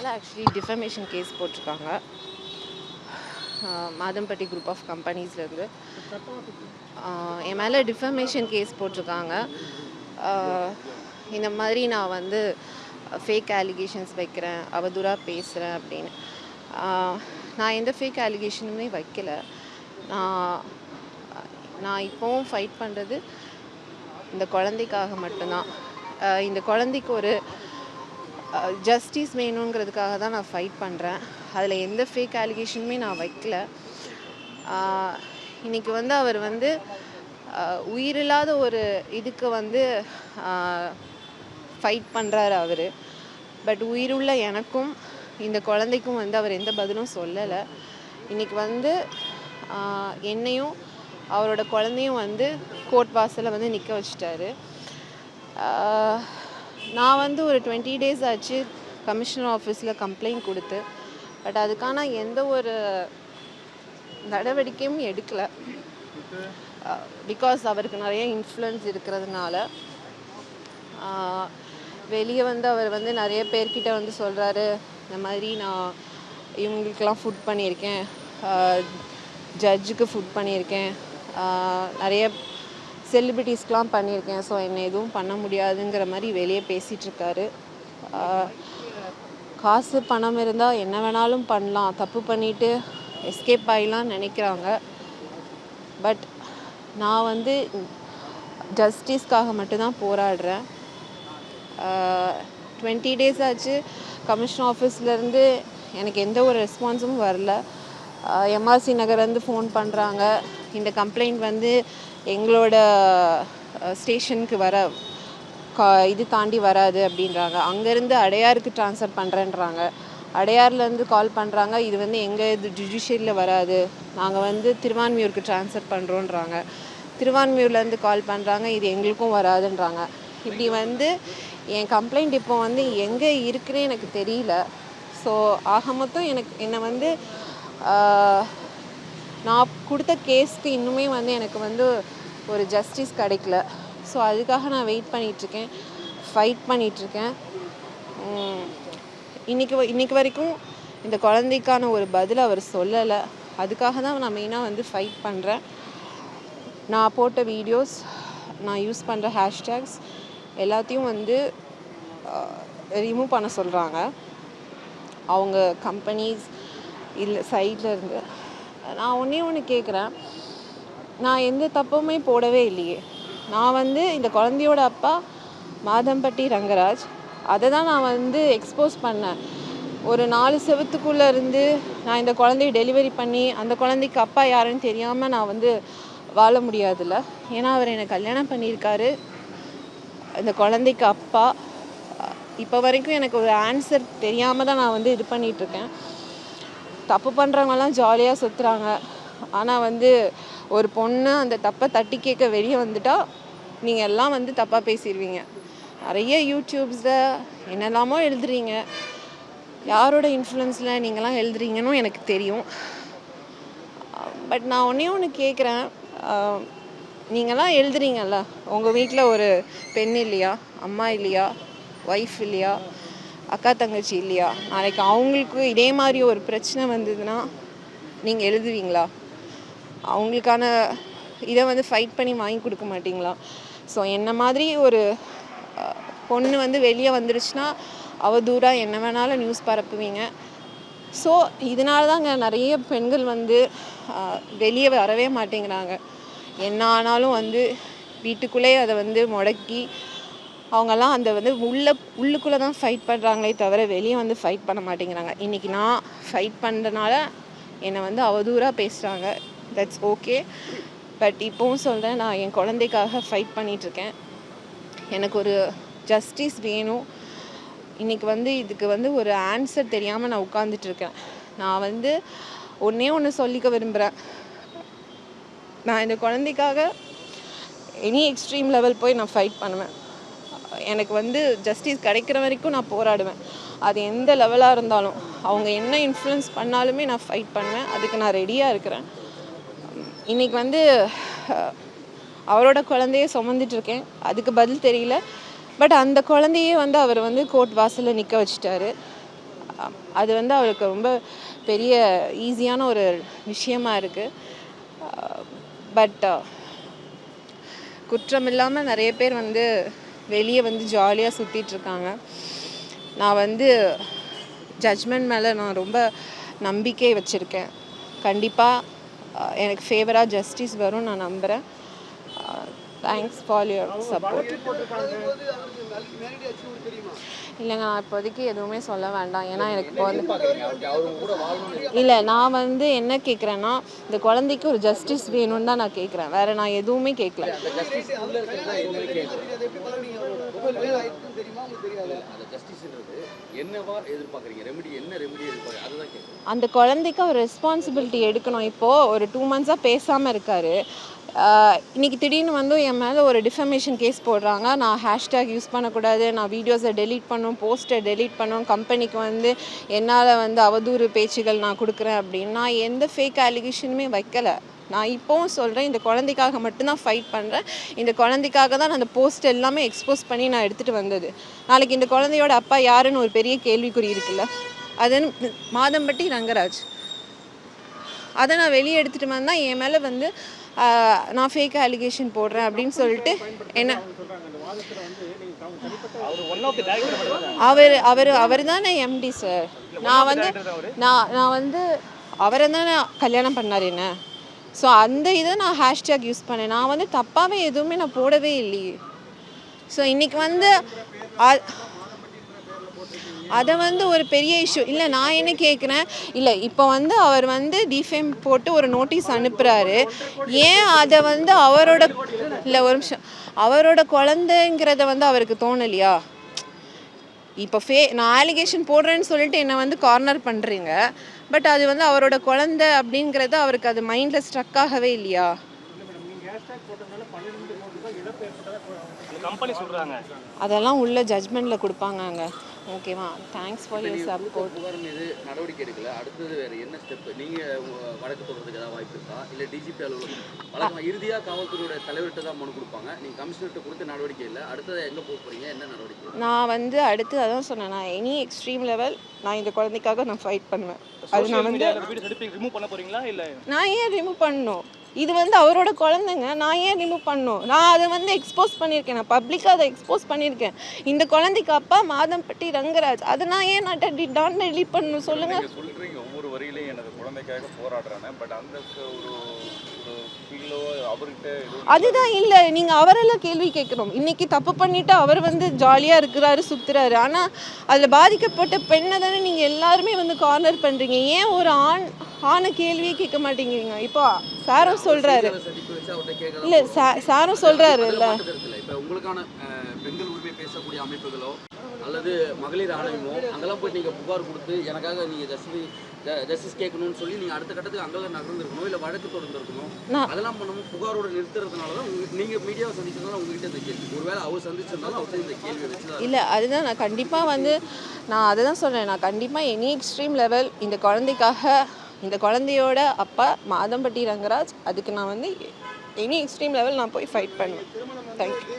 மேலே actually defamation case போட்டிருக்காங்க. Madhampatti group of கம்பெனிஸ்லேருந்து என் மேலே டிஃபமேஷன் கேஸ் போட்டிருக்காங்க. இந்த மாதிரி நான் வந்து ஃபேக் அலிகேஷன்ஸ் வைக்கிறேன் அவதூறாக பேசுகிறேன் அப்படின்னு. நான் எந்த ஃபேக் அலிகேஷனுமே வைக்கல. நான் நான் இப்போவும் ஃபைட் பண்ணுறது இந்த குழந்தைக்காக மட்டும்தான். இந்த குழந்தைக்கு ஒரு ஜஸ்டிஸ் வேணுங்கிறதுக்காக தான் நான் ஃபைட் பண்ணுறேன் அதில் எந்த ஃபேக் அலிகேஷனுமே நான் வைக்கல. இன்றைக்கி இன்னைக்கு வந்து அவர் வந்து உயிரில்லாத ஒரு இதுக்கு வந்து ஃபைட் பண்ணுறாரு அவர். பட் உயிருள்ள எனக்கும் இந்த குழந்தைக்கும் வந்து அவர் எந்த பதிலும் சொல்லலை. இன்றைக்கி வந்து என்னையும் அவரோட குழந்தையும் வந்து கோர்ட் வாசலில் வந்து நிற்க வச்சிட்டாரு. நான் வந்து ஒரு டுவெண்ட்டி டேஸ் ஆச்சு கமிஷனர் ஆஃபீஸில் கம்ப்ளைண்ட் கொடுத்து. பட் அதுக்கான எந்த ஒரு நடவடிக்கையும் எடுக்கலை. பிகாஸ் uh, அவருக்கு நிறைய இன்ஃப்ளூயன்ஸ் இருக்கிறதுனால uh, வெளியே வந்து அவர் வந்து நிறைய பேர்கிட்ட வந்து சொல்கிறாரு இந்த மாதிரி நான் இவங்களுக்கெல்லாம் ஃபுட் பண்ணியிருக்கேன். Uh, ஜட்ஜுக்கு ஃபுட் பண்ணியிருக்கேன். நிறைய செலிபிரிட்டிஸ்க்கெலாம் பண்ணியிருக்கேன். ஸோ என்னை எதுவும் பண்ண முடியாதுங்கிற மாதிரி வெளியே பேசிகிட்ருக்காரு. காசு பணம் இருந்தால் என்ன வேணாலும் பண்ணலாம். தப்பு பண்ணிவிட்டு எஸ்கேப் ஆகிலாம் நினைக்கிறாங்க. பட் நான் வந்து ஜஸ்டிஸ்க்காக மட்டும்தான் போராடுறேன். டுவெண்ட்டி டேஸ் ஆச்சு. கமிஷன் ஆஃபீஸ்லேருந்து எனக்கு எந்த ஒரு ரெஸ்பான்ஸும் வரல. எம்ஆர்சி நகர்லேருந்து ஃபோன் பண்ணுறாங்க இந்த கம்ப்ளைண்ட் வந்து எங்களோட ஸ்டேஷனுக்கு வர கா இது தாண்டி வராது அப்படின்றாங்க. அங்கேருந்து அடையாருக்கு ட்ரான்ஸ்ஃபர் பண்ணுறேன்றாங்க அடையார்லேருந்து கால் பண்ணுறாங்க இது வந்து எங்கள் இது ஜுடிஷியரியில் வராது. நாங்கள் வந்து திருவான்மியூருக்கு ட்ரான்ஸ்ஃபர் பண்ணுறோன்றாங்க திருவான்மியூர்லேருந்து கால் பண்ணுறாங்க இது எங்களுக்கும் வராதுன்றாங்க. இப்படி வந்து என் கம்ப்ளைண்ட் இப்போ வந்து எங்கே இருக்குன்னு எனக்கு தெரியல. ஸோ ஆக மொத்தம் எனக்கு என்னை வந்து நான் கொடுத்த கேஸ்க்கு இன்னுமே வந்து எனக்கு வந்து ஒரு ஜஸ்டிஸ் கிடைக்கல. ஸோ அதுக்காக நான் வெயிட் பண்ணிகிட்ருக்கேன் ஃபைட் பண்ணிகிட்ருக்கேன் இன்னைக்கு வ- வரைக்கும் இந்த குழந்தைக்கான ஒரு பதில் அவர் சொல்லலை. அதுக்காக தான் நான் மெயினாக வந்து ஃபைட் பண்ணுறேன் நான் போட்ட வீடியோஸ் நான் யூஸ் பண்ணுற ஹேஷ்டேக்ஸ் எல்லாத்தையும் வந்து ரிமூவ் பண்ண சொல்கிறாங்க அவங்க கம்பெனிஸ் இல்லை சைடில் இருந்து. நான் ஒன்றே ஒன்று கேட்குறேன் நான் எந்த தப்புமே போடவே இல்லையே. நான் வந்து இந்த குழந்தையோட அப்பா மாதம்பட்டி ரங்கராஜ். அதை தான் நான் வந்து எக்ஸ்போஸ் பண்ணேன். ஒரு நாலு செவத்துக்குள்ளே இருந்து நான் இந்த குழந்தைய டெலிவரி பண்ணி அந்த குழந்தைக்கு அப்பா யாருன்னு தெரியாமல் நான் வந்து வாழ முடியாதுல்ல. ஏன்னா அவர் என்னை கல்யாணம் பண்ணியிருக்காரு. இந்த குழந்தைக்கு அப்பா. இப்போ வரைக்கும் எனக்கு ஒரு ஆன்சர் தெரியாமல் தான் நான் வந்து இது பண்ணிகிட்ருக்கேன் தப்பு பண்ணுறவங்கலாம் ஜாலியாக சுற்றுறாங்க ஆனால் வந்து ஒரு பொண்ணு அந்த தப்பை தட்டி கேட்க வெளியே வந்துட்டால் நீங்கள் எல்லாம் வந்து தப்பாக பேசிடுவீங்க நிறைய யூடியூப்ஸில் என்னெல்லாமோ எழுதுறீங்க. யாரோட இன்ஃப்ளூயன்ஸில் நீங்களாம் எழுதுறீங்கன்னு எனக்கு தெரியும். பட் நான் ஒன்றே ஒன்று கேட்குறேன் நீங்களாம் எழுதுறீங்கல்ல உங்கள் வீட்டில் ஒரு பெண் இல்லையா அம்மா இல்லையா ஒய்ஃப் இல்லையா? அக்கா தங்கச்சி இல்லையா? நாளைக்கு அவங்களுக்கு இதே மாதிரி ஒரு பிரச்சனை வந்ததுன்னா நீங்கள் எழுதுவீங்களா? அவங்களுக்கான இதை வந்து ஃபைட் பண்ணி வாங்கி கொடுக்க மாட்டீங்களா? ஸோ என்ன மாதிரி ஒரு பொண்ணு வந்து வெளியே வந்துருச்சுன்னா அவதூறாக என்ன வேணாலும் நியூஸ் பரப்புவீங்க. ஸோ இதனால தாங்க நிறைய பெண்கள் வந்து வெளியே வரவே மாட்டேங்கிறாங்க. என்ன ஆனாலும் வந்து வீட்டுக்குள்ளேயே அதை வந்து முடக்கி அவங்கெல்லாம் அந்த வந்து உள்ள உள்ளுக்குள்ளே தான் ஃபைட் பண்ணுறாங்களே தவிர வெளியே வந்து ஃபைட் பண்ண மாட்டேங்கிறாங்க. இன்றைக்கி நான் ஃபைட் பண்ணுறதுனால என்னை வந்து அவதூறாக பேசுகிறாங்க தட்ஸ் ஓகே பட் இப்போவும் சொல்கிறேன் நான் என் குழந்தைக்காக ஃபைட் பண்ணிகிட்ருக்கேன் எனக்கு ஒரு ஜஸ்டிஸ் வேணும். இன்றைக்கி வந்து இதுக்கு வந்து ஒரு ஆன்சர் தெரியாமல் நான் உட்காந்துட்ருக்கேன் நான் வந்து ஒன்றே ஒன்று சொல்லிக்க விரும்புகிறேன் நான் இந்த குழந்தைக்காக எனி எக்ஸ்ட்ரீம் லெவல் போய் நான் ஃபைட் பண்ணுவேன். எனக்கு வந்து ஜஸ்டிஸ் கிடைக்கிற வரைக்கும் நான் போராடுவேன். அது எந்த லெவலாக இருந்தாலும். அவங்க என்ன இன்ஃப்ளூயன்ஸ் பண்ணாலுமே நான் ஃபைட் பண்ணுவேன். அதுக்கு நான் ரெடியாக இருக்கிறேன். இன்னைக்கு வந்து அவரோட குழந்தைய சுமந்துட்டுருக்கேன் அதுக்கு பதில் தெரியல. பட் அந்த குழந்தையே வந்து அவர் வந்து கோர்ட் வாசலில் நிற்க வச்சிட்டாரு. அது வந்து அவளுக்கு ரொம்ப பெரிய ஈஸியான ஒரு விஷயமா இருக்குது பட் குற்றம் இல்லாமல் நிறைய பேர் வந்து வெளியே வந்து ஜாலியாக சுற்றிட்டு இருக்காங்க நான் வந்து ஜட்ஜ்மெண்ட் மேலே நான் ரொம்ப நம்பிக்கை வச்சுருக்கேன். கண்டிப்பாக எனக்கு ஃபேவராக ஜஸ்டிஸ் வரும் நான் நம்புகிறேன் தேங்க்ஸ் ஃபார் யுவர் சப்போர்ட் இல்லைங்க நான் இப்போதைக்கு எதுவுமே சொல்ல வேண்டாம். ஏன்னா எனக்கு இப்போ வந்து இல்லை நான் வந்து என்ன கேட்குறேன்னா இந்த குழந்தைக்கு ஒரு ஜஸ்டிஸ் வேணும்னு தான் நான் கேட்குறேன் வேறு நான் எதுவுமே கேட்கல அந்த குழந்தைக்கு அவர் ரெஸ்பான்சிபிலிட்டி எடுக்கணும். இப்போது ஒரு டூ மந்த்ஸாக பேசாமல் இருக்காரு. ஆஹ் இன்னைக்கு திடீர்னு வந்து என் மேலே ஒரு டிஃபமேஷன் கேஸ் போடுறாங்க. நான் ஹேஷ்டேக் யூஸ் பண்ணக்கூடாது. நான் வீடியோஸை டெலீட் பண்ணும் போஸ்ட்டை டெலீட் பண்ணும். கம்பெனிக்கு வந்து என்னால் வந்து அவதூறு பேச்சுகள் நான் கொடுக்குறேன் அப்படின்னு நான் எந்த ஃபேக் அலிகேஷனுமே வைக்கல. நான் இப்போவும் சொல்கிறேன் இந்த குழந்தைக்காக மட்டும்தான் ஃபைட் பண்ணுறேன் இந்த குழந்தைக்காக தான் நான் அந்த போஸ்ட் எல்லாமே எக்ஸ்போஸ் பண்ணி நான் எடுத்துகிட்டு வந்தது. நாளைக்கு இந்த குழந்தையோட அப்பா யாருன்னு ஒரு பெரிய கேள்விக்குறி இருக்குல்ல? அதன் மாதம்பட்டி ரங்கராஜ். அதை நான் வெளியே எடுத்துகிட்டு வந்தால் என் மேலே வந்து நான் ஃபேக் அலிகேஷன் போடுறேன் அப்படின்னு சொல்லிட்டு என்ன அவர் அவர் அவர் தானே எம்டி சார் நான் வந்து நான் நான் வந்து அவரை தானே கல்யாணம் பண்ணார் என்ன? ஸோ அந்த இதை நான் ஹேஷ்டேக் யூஸ் பண்ணேன். நான் வந்து தப்பாகவே எதுவுமே நான் போடவே இல்லையே. ஸோ இன்னைக்கு வந்து அதை வந்து ஒரு பெரிய இஷ்யூ இல்லை நான் என்ன கேட்குறேன் இல்லை இப்போ வந்து அவர் வந்து டிஃபேம் போட்டு ஒரு நோட்டீஸ் அனுப்புகிறாரு ஏன் அதை வந்து அவரோட இல்லை ஒரு நிமிஷம். அவரோட குழந்தைங்கிறத வந்து அவருக்கு தோணலையா? இப்போ ஃபே நான் ஆலிகேஷன் போடுறேன்னு சொல்லிட்டு என்னை வந்து கார்னர் பண்ணுறீங்க பட் அது வந்து அவரோட குழந்தை அப்படிங்கிறது அவருக்கு அது மைண்டில் ஸ்ட்ரக் ஆகவே இல்லையா? அதெல்லாம் உள்ள ஜட்ஜ்மெண்ட்டில் கொடுப்பாங்கங்க ஓகேவா தேங்க்ஸ் ஃபார் யூர் சப்போர்ட் புகார் மீது நடவடிக்கை எடுக்கல. அடுத்தது வேற என்ன ஸ்டெப் நீங்க வழக்கு தொடர்றதுக்கு ஏதாவது வாய்ப்பு இருக்கா? இல்ல டிஜிபி அலுவலகம் வழக்கம் இறுதியா காவல்துறையோட தலைவர்கிட்ட தான் மனு கொடுப்பாங்க. நீங்க கமிஷனர்கிட்ட கொடுத்த நடவடிக்கை இல்லை. அடுத்தது எங்க போக போறீங்க? என்ன நடவடிக்கை நான் வந்து அடுத்து அதான் சொன்னேன். நான் எனி எக்ஸ்ட்ரீம் லெவல் நான் இந்த குழந்தைக்காக நான் ஃபைட் பண்ணுவேன். அது நான் வந்து வீடியோ எடுத்து ரிமூவ் பண்ண போறீங்களா? இல்ல நான் ஏன் ரிமூவ் பண்ணணும்? இது வந்து அவரோட குழந்தைங்க. நான் ஏன் ரிமூவ் பண்ணணும்? நான் அதை வந்து எக்ஸ்போஸ் பண்ணியிருக்கேன். நான் பப்ளிக்காக அதை எக்ஸ்போஸ் பண்ணியிருக்கேன். இந்த குழந்தைக்கு அப்பா மாதம்பட்டி ரங்கராஜ். அதை நான் ஏன் நான் டெலிட் டான் டெலிட் பண்ணணும்? சொல்லுங்கள் நீங்க சொல்றீங்க. ஒவ்வொரு வரியிலையும் எனது குழந்தைக்காக போராடுறேன்னு பட் அந்த ஒரு அதுதான் இல்லை. நீங்கள் அவரெல்லாம் கேள்வி கேட்கணும். இன்னைக்கு தப்பு பண்ணிட்டு அவர் வந்து ஜாலியாக இருக்கிறாரு சுத்துறாரு. ஆனால் அதில் பாதிக்கப்பட்ட பெண்ணை தானே நீங்கள் எல்லாருமே வந்து கார்னர் பண்ணுறீங்க ஏன் ஒரு ஆண் ஆணை கேள்வியே கேட்க மாட்டேங்கிறீங்க. இப்போ சாரும் கேட்கலாம். இல்லை சாரும் சொல்கிறாரு இல்லை உங்களுக்கான பெண்கள் உரிமை பேசக்கூடிய அமைப்புகளோ அல்லது மகளிர் ஆணையமோ அங்கெல்லாம் போய் நீங்கள் புகார் கொடுத்து எனக்காக நீங்கள் ஜஸ்டிஸ் ஜஸ்டிஸ் கேட்கணும்னு சொல்லி நீங்கள் அடுத்த கட்டத்துக்கு அங்கெல்லாம் நகர்ந்துருக்கணும் இல்லை வழக்கு தொடர்ந்துருக்கணும் அதெல்லாம் பண்ணணும். புகாரோட நிறுத்துறதுனால தான் உங்க- நீங்க மீடியாவை சந்திச்சதுனால உங்ககிட்ட இந்த கேள்வி. ஒருவேளை அவர் சந்திச்சிருந்தாலும் அவர்கிட்ட இந்த கேள்வி வச்சு இல்லை அதுதான் நான் கண்டிப்பாக வந்து நான் அதை தான் சொல்கிறேன் நான் கண்டிப்பாக எனி எக்ஸ்ட்ரீம் லெவல் இந்த குழந்தைக்காக இந்த குழந்தையோட அப்பா மாதம்பட்டி ரங்கராஜ் அதுக்கு நான் வந்து எனி எக்ஸ்ட்ரீம் லெவல் நான் போய் ஃபைட் பண்ணுவேன். தேங்க்யூ